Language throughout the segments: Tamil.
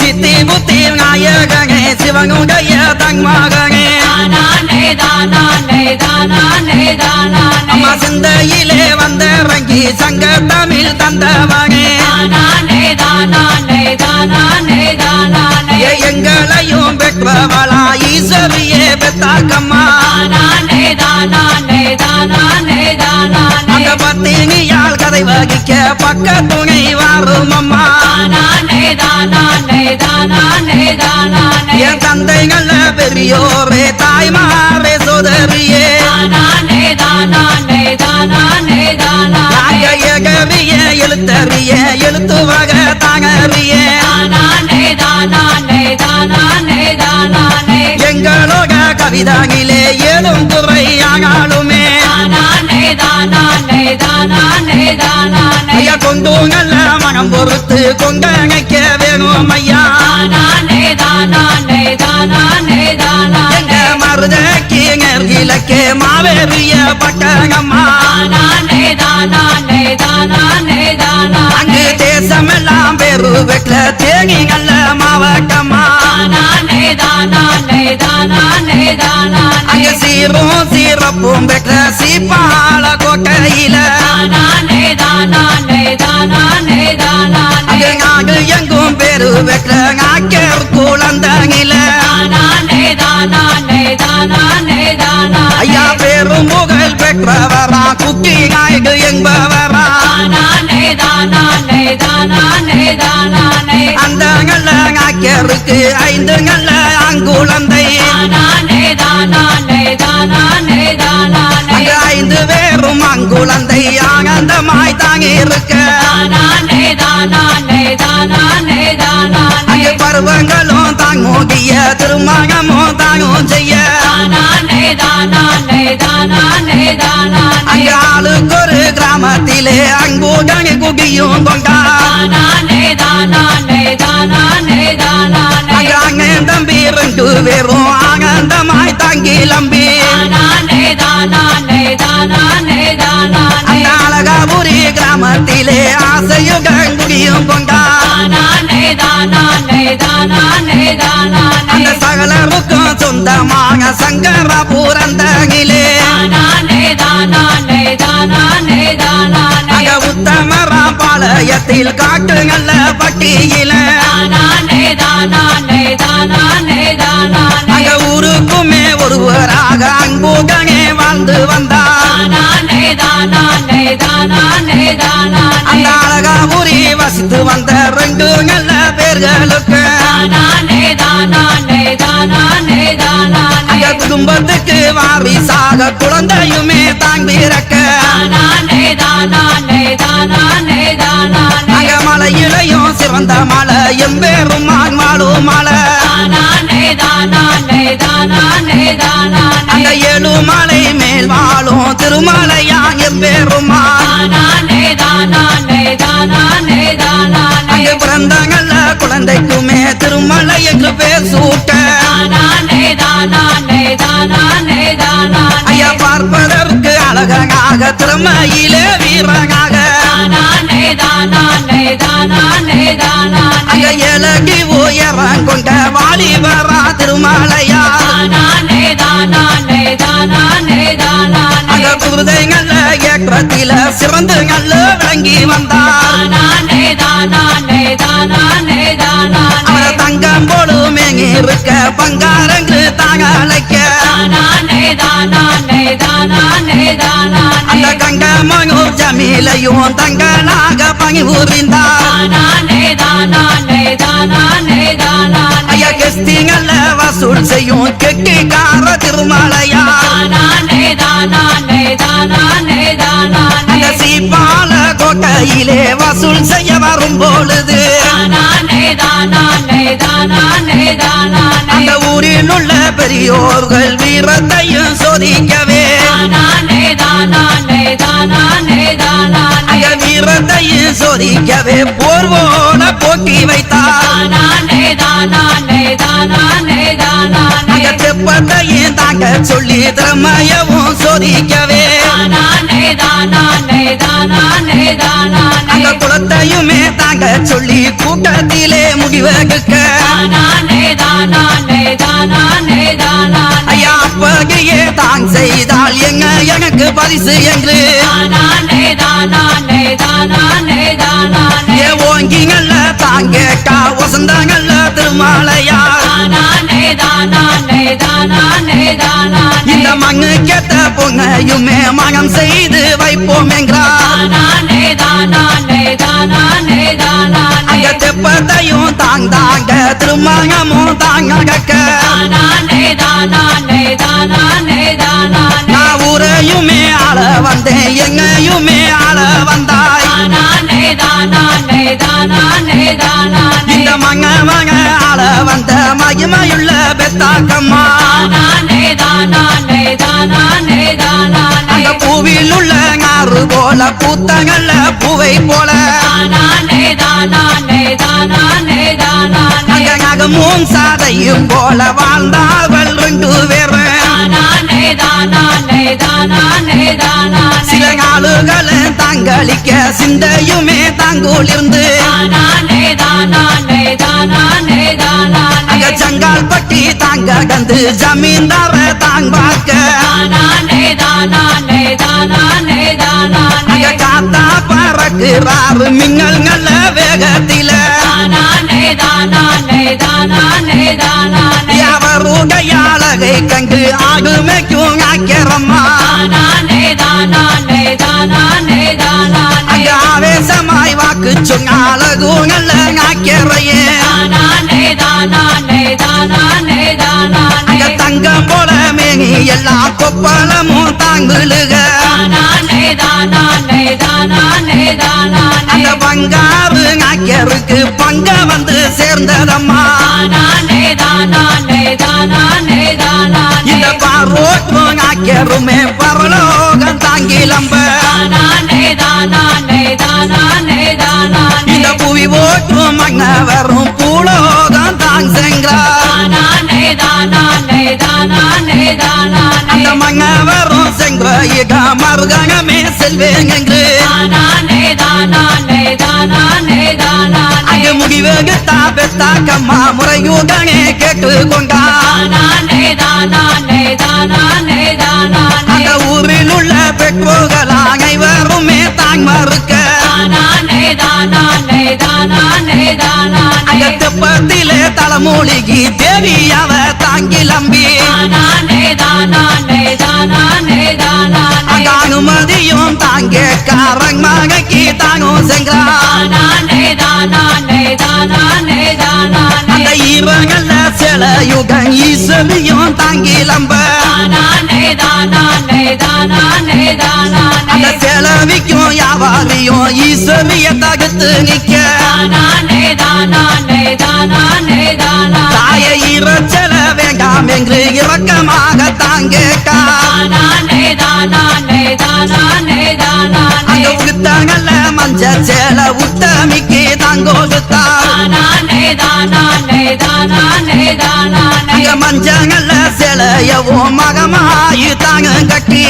சித்தி புத்தி நாயகனே சிவனுடைய தன்மகனே. அம்மா சிந்தையிலே வந்திறங்கி சங்க தமிழ் தந்தவனே எங்களையும் பெற்றவளா ஈஸ்வரியே பெத்தாக்கம்மா பக்க துணை வாரும் அம்மா என் தந்தைகள பெரியோரே தாய்மாரே சோதரியே. எகவிய எழுத்தறிய எழுத்து வக தாங்கறிய. எங்களோட கவிதாகிலே ஏதும் துறை ஐயா கொண்டு நல்ல மனம் பொறுத்து கொண்டணைக்க வேணும் ஐயா. மருதக்கு நெருகிலக்கு மாவேறிய பட்டகம்மா. அங்கு தேசமெல்லாம் பெரு வெட்ல தேங்கி நல்ல மாவட்டம்மா. அங்க சீரும் சீரப்பும் பெற்ற சீப்பாள கோட்டையில. அங்கு நாடு எங்கும் பெரு தானானே தானானே தானானே ஐயா பெரும் புகழ் பெற்றவரா குக்கி நாயுடு என்பவரா. அந்த நல்ல நாக்கருக்கு ஐந்து நல்ல தானானே அங்கு ஐந்து பேரும் அங்குழந்தை ஆனந்தமாய் தாங்கி இருக்க. அங்கு பருவங்களும் தாங்கோகிய திருமணமும் தாங்கும் செய்ய. தானானே தானானே தானானே தானானே. அங்கு ஆளுக்கொரு கிராமத்திலே அங்குடனே அந்த அழகாபுரி கிராமத்திலே ஆசையுடன் குடியும் கொண்டார் தானானே தானானே தானானே தானானே. அந்த சகலருக்கும் சொந்தமாக தானானே தானானே அங்க உத்தமரா பாளையத்தில் காட்டுங்கல்ல பட்டியில. தானானே தானானே தானானே. அன்புடனே வாழ்ந்து தானானே அந்த அழகாபுரி வசித்து வந்த ரெண்டு நல்ல பேர்களுக்கு. அங்க குடும்பத்துக்கு வாரிசாக குழந்தையுமே தாங்கிரக்க மலையிலையும் சிறந்த மலை. எம்பேரும் மாடும் மலை. அந்த ஏழு மலை மேல் வாழும் திருமலையான் எம்பேருமா தானானே தானானே தானானே தானானே. அங்கு பிறந்த நல்ல குழந்தைக்குமே திருமலை என்று பேர் சூட்ட. ஐயா பார்ப்பதற்கு அழகனாக திறமையிலே வீரனாக அங்க இலகி உயரம் கொண்ட வாலிபரா திருமலையா? அங்க குருதை நல்ல ஏற்றத்தில சிறந்து நல்ல விளங்கி வந்தார். அவர தங்கம் போலுமே இருக்க பங்காரங்கு தாகலைக்க தானானே மனு ஜமீலையும் தங்களாக பணி புரிந்தார். ஐயா கெஸ்திங்கள வசூல் செய்யும் கெட்டிக்கார திருமலையா? அந்த சீப்பால கோட்டையிலே வசூல் செய்ய வரும் பொழுது அந்த ஊரில் உள்ள பெரியோர்கள் வீரத்தையும் சோதிக்கவே. தானானே தானானே அங்க வீரத்தையும் சோதிக்கவே போர்வோட போட்டி வைத்தார் அங்க தெப்பத்தையும் தாங்க சொல்லி திறமையவும் சோதிக்கவே அந்த குலத்தையுமே தாங்க சொல்லி கூட்டத்திலே முடிவகுக்க தான் செய்தால் எங்க எனக்கு பரிசு என்று? ஏ ஓங்கிங்கல்ல தாங்க கா வசந்தங்கள்ல திருமாலையார் இந்த மண்ணு கெட்ட பொங்கையுமே மனம் செய்து வைப்போம் என்றார் அங்க தெப்பத்தையும் தாங்காங்க திருமணமும் தாங்க நான் ஊரையுமே ஆள வந்தேன் எங்கையுமே ஆள வந்தாய். இந்த மங்க மங்க ஆள வந்த மகிமையுள்ள பெத்தாக்கம்மா. அந்த பூவில் உள்ள ஞாறு போல பூத்தங்கள்ல பூவை போல. அங்க நகமும் சாதையும் போல வாழ்ந்தார்கள் ரெண்டு பேரும். சில நாளுகள் தாங்களிக்க சிந்தையுமே தாங்குளிர்ந்து அங்க சங்கால் பட்டி தாங்க கந்து ஜமீன்தார தாங்காக்க அங்க காத்தா பறக்குறாரு மின்னல்கள வேகத்தில. அவருடைய அழகை கண்டு ஆடுமைக்கும் ஆக்கிறம்மா அங்க ஆவேசமாய் வாக்கு சொன்ன அழகுங்கள ஆக்கிறையே. அங்க தங்கம் போல மேனி எல்லா கொப்பளமும் தாங்குலுக அந்த பங்காரு ஆக்கியருக்கு பங்க வந்து சேர்ந்ததம்மா. ஆக்கியருமே பரலோகம் தாங்கிலம்ப இந்த புவி ஓட்டும் மன்னவரும் பூலோகம் தாங் சென்றார் அந்த மன்னவரும் சென்ற இட மருகனமே செல்வேன் என்று. அங்கு முடிவெடுத்தா பெத்தாக்கம்மா முறையுடனே கேட்டு கொண்டார். அந்த ஊரில் உள்ள பெற்றோர்கள் அனைவருமே தாங் மறுக்க. அங்க தெப்பத்திலே தலைமூலிகி தேவியாவ தாங்கிலம்பி அங்க அனுமதியும் தாங்க காரங் மகக்கி தாங்கும் சென்றார் அந்த ஈரங்கள்ல சில யுகம் ஈஸ்வரியும் தாங்கிலம்ப அந்த செலவிக்கும் யாவாரியும் ஈஸ்வரிய தகுத்து நிக்க. தாய இறச்சல வேண்டாம் என்று இரக்கமாக தாங்கேக்கா. அங்க உடுத்தாங்கல்ல மஞ்ச சேல உத்தமிக்கு தாங்கோடுத்தா அங்க மஞ்சங்கள்ல சிலையவோ மகமாயு தாங்க கட்டி.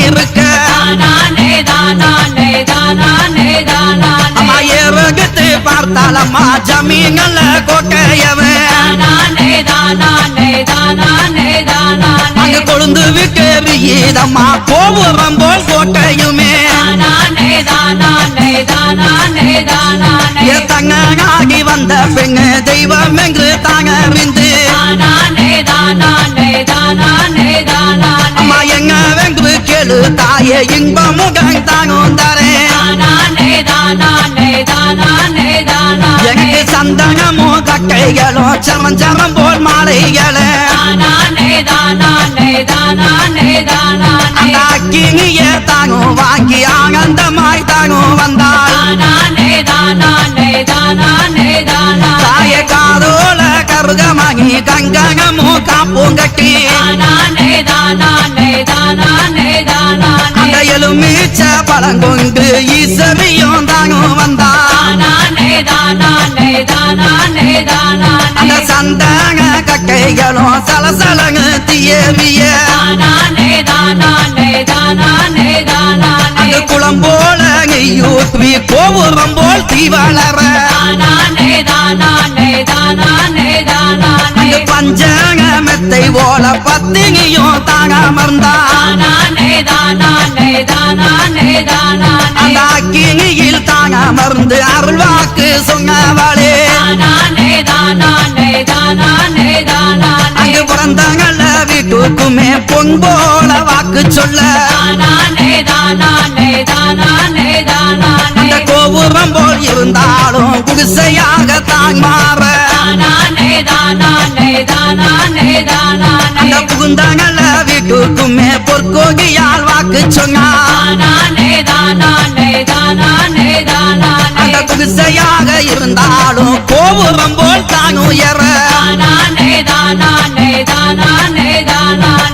இருக்க. அம்மா ஏறகுத்து பார்த்தாலம்மா ஜமீன்கள கோட்டையவன் அங்க கொழுந்து விக்கேறியதம்மா கோபுரம் போல் கோட்டையுமே. தங்கனாகி வந்த பெண்ணு தெய்வம் என்று தாங்க அறிந்து அம்மா எங்க வென்று கேளு தாயே இன்பமும் தாங்கும் தரேன் சந்தனமோ கட்டைகளோ சரம் சரம் போல் மாலைகளே. அந்த அக்கினியே தாங்கும் வாங்கி ஆனந்தமாய் தாங்கும் வந்தாள். தாய காதோல கருகமாகி கங்ககமும் காப்பும் கட்டி தானானே தானானே தானானே எலுமிச்ச பழங்கொண்டு ஈசவியும் தானும் வந்தா தானானே தானானே தானானே தானானே. அந்த சந்தன கட்டைகளும் சலசலங்கு தீயவிய அந்த குளம் போல நெய்யூற்றி கோபுரம் போல் தீ வளர. அந்த பஞ்சக மெத்தை போல பத்தினியும் தாங்க அமர்ந்தா அந்த அக்கினியில் தாங்க அமர்ந்து அருள்வாக்கு சொன்னவளே அங்கு பிறந்தங்கள வீட்டுக்குமே பொன் போல வாக்கு சொல்ல அந்த கோபுரம் போல் இருந்தாலும் குடிசையாக தான் மாற அந்த புகுந்தங்கள வீட்டுக்குமே பொற்கோகியால் வாக்கு அந்த குடிசையாக இருந்தாலும் கோபுரம் போல் தான் உயர.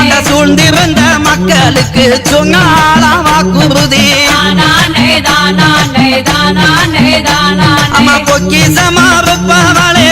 அந்த சூழ்ந்திருந்த மக்களுக்கு சொன்னால வாக்குறுதி. அம்மா பொக்கி சமர்ப்பவளே